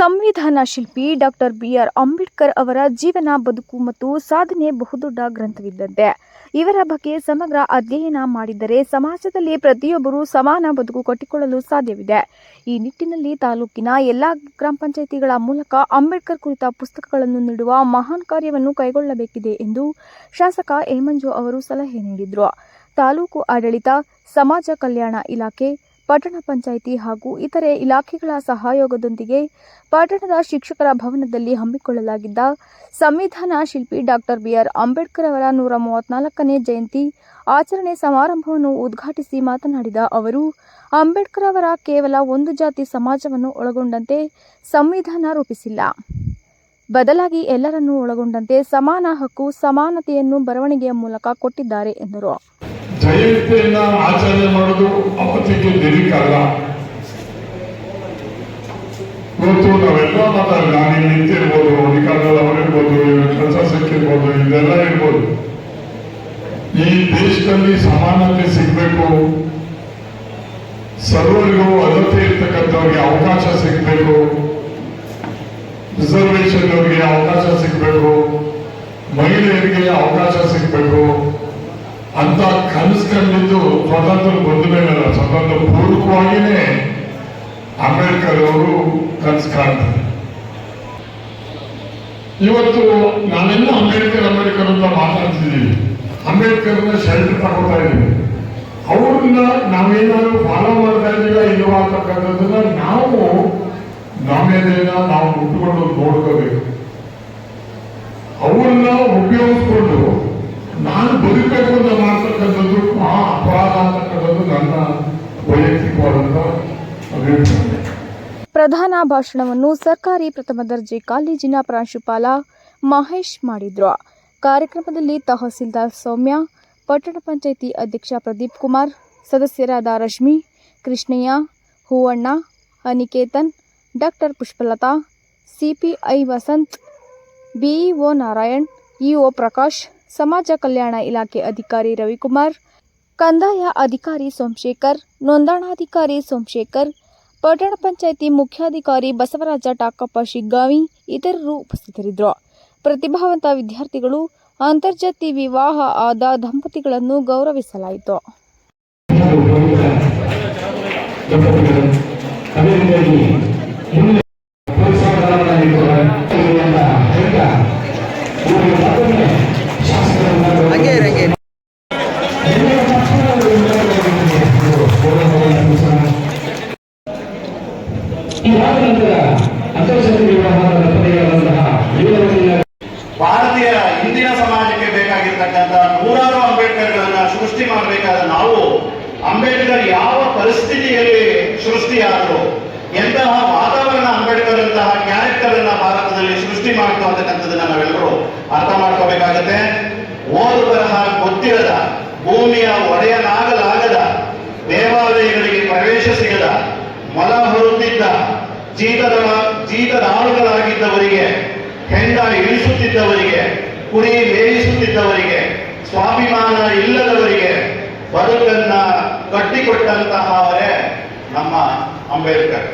ಸಂವಿಧಾನ ಶಿಲ್ಪಿ doctor B R Ambedkar ಅವರ ಜೀವನ, ಬದುಕು ಮತ್ತು ಸಾಧನೆ ಬಹುದೊಡ್ಡ ಗ್ರಂಥವಿದ್ದಂತೆ. ಇವರ ಬಗ್ಗೆ ಸಮಗ್ರ ಅಧ್ಯಯನ ಮಾಡಿದರೆ ಸಮಾಜದಲ್ಲಿ ಪ್ರತಿಯೊಬ್ಬರೂ ಸಮಾನ ಬದುಕು ಕಟ್ಟಿಕೊಳ್ಳಲು ಸಾಧ್ಯವಿದೆ. ಈ ನಿಟ್ಟಿನಲ್ಲಿ ತಾಲೂಕಿನ ಎಲ್ಲ ಗ್ರಾಮ ಪಂಚಾಯಿತಿಗಳ ಮೂಲಕ ಅಂಬೇಡ್ಕರ್ ಕುರಿತ ಪುಸ್ತಕಗಳನ್ನು ನೀಡುವ ಮಹಾನ್ ಕಾರ್ಯವನ್ನು ಕೈಗೊಳ್ಳಬೇಕಿದೆ ಎಂದು ಶಾಸಕ ಹೇಮಂಜು ಅವರು ಸಲಹೆ ನೀಡಿದರು. ತಾಲೂಕು ಆಡಳಿತ, ಸಮಾಜ ಕಲ್ಯಾಣ ಇಲಾಖೆ ಪಟ್ಟಣ ಪಂಚಾಯಿತಿ ಹಾಗೂ ಇತರೆ ಇಲಾಖೆಗಳ ಸಹಯೋಗದೊಂದಿಗೆ ಪಟ್ಟಣದ ಶಿಕ್ಷಕರ ಭವನದಲ್ಲಿ ಹಮ್ಮಿಕೊಳ್ಳಲಾಗಿದ್ದ ಸಂವಿಧಾನ ಶಿಲ್ಪಿ ಡಾಕ್ಟರ್ ಬಿಆರ್ ಅಂಬೇಡ್ಕರ್ ಅವರ ನೂರ ಮೂವತ್ನಾಲ್ಕನೇ ಜಯಂತಿ ಆಚರಣೆ ಸಮಾರಂಭವನ್ನು ಉದ್ಘಾಟಿಸಿ ಮಾತನಾಡಿದ ಅವರು, ಅಂಬೇಡ್ಕರ್ ಅವರ ಕೇವಲ ಒಂದು ಜಾತಿ ಸಮಾಜವನ್ನು ಒಳಗೊಂಡಂತೆ ಸಂವಿಧಾನ ರೂಪಿಸಿಲ್ಲ. ಬದಲಾಗಿ ಎಲ್ಲರನ್ನೂ ಒಳಗೊಂಡಂತೆ ಸಮಾನ ಹಕ್ಕು, ಸಮಾನತೆಯನ್ನು ಬರವಣಿಗೆಯ ಮೂಲಕ ಕೊಟ್ಟಿದ್ದಾರೆ ಎಂದರು. ಜಯಂತಿಯನ್ನ ಆಚರಣೆ ಮಾಡೋದು ಅವತ್ತಿಗೆ ನಿರೀಕಲ್ಲ ಇವತ್ತು ನಾವೆಲ್ಲ ಮಾತಾಡಲ್ಲ ನಾನು ನಿಂತಿರ್ಬೋದು ಅಧಿಕಾರದಲ್ಲಿ ಅವರಿರ್ಬೋದು ಕೆಲಸ ಸಿಕ್ಕಿರ್ಬೋದು ಇದೆಲ್ಲ ಇರ್ಬೋದು. ಈ ದೇಶದಲ್ಲಿ ಸಮಾನತೆ ಸಿಗಬೇಕು. ಸರ್ವರಿಗೂ ಅರ್ಹತೆ ಇರ್ತಕ್ಕಂಥವ್ರಿಗೆ ಅವಕಾಶ ಸಿಗಬೇಕು. ರಿಸರ್ವೇಶನ್ ಅವರಿಗೆ ಅವಕಾಶ ಸಿಗಬೇಕು. ಮಹಿಳೆಯರಿಗೆ ಅವಕಾಶ ಸಿಗಬೇಕು. ಅಂತ ಕನಸು ಕಂಡಿದ್ದು ಸ್ವತಂತ್ರ ಬಂದ ಮೇಲಲ್ಲ ಸ್ವತಂತ್ರ ಪೂರ್ವಕವಾಗಿಯೇ ಅಂಬೇಡ್ಕರ್ ಅವರು ಕನಸು ಕಾಣ್ತಾರೆ. ಇವತ್ತು ನಾವೆಲ್ಲ ಅಂಬೇಡ್ಕರ್ ಅಂಬೇಡ್ಕರ್ ಅಂತ ಮಾತಾಡ್ತಿದ್ದೀವಿ. ಅಂಬೇಡ್ಕರ್ನ ಶೆಲ್ಟರ್ ತಗೋತಾ ಇದ್ದೀವಿ. ಅವ್ರನ್ನ ನಾವೇನಾದ್ರು ಫಾಲೋ ಮಾಡ್ತಾ ಇದೀವ ಇಲ್ವಾ ಅಂತಕ್ಕಂಥದ್ದನ್ನ ನಾವು ನಾವೇನೇನ ನಾವು ಮುಟ್ಕೊಂಡು ನೋಡ್ಕೋಬೇಕು. ಅವ್ರನ್ನ ಉಪಯೋಗಿಸ್ಕೊಂಡು ನಾನು ಬದುಕಬೇಕು ಮಾಡ್ತಕ್ಕಂಥದ್ದು ಆ ಅಪರಾಧ ಅಂತಕ್ಕಂಥದ್ದು ನನ್ನ ವೈಯಕ್ತಿಕವಾದಂಥ ಪ್ರಧಾನ ಭಾಷಣವನ್ನು ಸರ್ಕಾರಿ ಪ್ರಥಮ ದರ್ಜೆ ಕಾಲೇಜಿನ ಪ್ರಾಂಶುಪಾಲ ಮಹೇಶ್ ಮಾಡಿದ್ರು. ಕಾರ್ಯಕ್ರಮದಲ್ಲಿ ತಹಸೀಲ್ದಾರ್ ಸೌಮ್ಯ, ಪಟ್ಟಣ ಪಂಚಾಯಿತಿ ಅಧ್ಯಕ್ಷ ಪ್ರದೀಪ್ ಕುಮಾರ್, ಸದಸ್ಯರಾದ Rashmi, Krishnaiah, Hoovanna Aniketan doctor Pushpalatha, CPI Vasanth, BEO Narayan, EO Prakash ಸಮಾಜ ಕಲ್ಯಾಣ ಇಲಾಖೆ ಅಧಿಕಾರಿ ರವಿಕುಮಾರ್, ಕಂದಾಯ ಅಧಿಕಾರಿ ಸೋಮಶೇಖರ್, ನೋಂದಣಾಧಿಕಾರಿ ಸೋಮಶೇಖರ್, ಪಟ್ಟಣ ಪಂಚಾಯಿತಿ ಮುಖ್ಯಾಧಿಕಾರಿ ಬಸವರಾಜ ಟಾಕಪ್ಪ ಶಿಗ್ಗಾವಿ ಇತರರು ಉಪಸ್ಥಿತರಿದ್ದರು. ಪ್ರತಿಭಾವಂತ ವಿದ್ಯಾರ್ಥಿಗಳು ಅಂತರ್ಜಾತಿ ವಿವಾಹ ಆದ ದಂಪತಿಗಳನ್ನು ಗೌರವಿಸಲಾಯಿತು. ಅದೇ ಸೃಷ್ಟಿ ಮಾಡಬೇಕಾದ ನಾವು ಅಂಬೇಡ್ಕರ್ ಯಾವ ಪರಿಸ್ಥಿತಿಯಲ್ಲಿ ಸೃಷ್ಟಿಯಾದರು ಎಂತಹ ವಾತಾವರಣ ಅಂಬೇಡ್ಕರ್ ಅಂತಹ ಕ್ಯಾರೆಕ್ಟರ್ ಅನ್ನ ಭಾರತದಲ್ಲಿ ಸೃಷ್ಟಿ ಮಾಡ್ತು ಅಂತಕ್ಕಂಥದ್ದನ್ನ ನಾವೆಲ್ಲರೂ ಅರ್ಥ ಮಾಡ್ಕೋಬೇಕಾಗತ್ತೆ ಓದು ಬರಹ ಗೊತ್ತಿರದ, ಭೂಮಿಯ ಒಡೆಯನಾಗಲಾಗದ, ದೇವಾಲಯಗಳಿಗೆ ಪ್ರವೇಶ ಸಿಗದ, ಮೊಲ ಹೊರುತ್ತಿದ್ದ, ಜೀತದ, ಜೀತದಾಳುಗಳಾಗಿದ್ದವರಿಗೆ, ಹೆಂಡ ಇಳಿಸುತ್ತಿದ್ದವರಿಗೆ, ಕುರಿ ಮೇಯಿಸುತ್ತಿದ್ದವರಿಗೆ ಸ್ವಾಭಿಮಾನ ಇಲ್ಲದವರಿಗೆ ಬದುಕನ್ನ ಕಟ್ಟಿಕೊಟ್ಟಂತಹವರೇ ನಮ್ಮ ಅಂಬೇಡ್ಕರ್.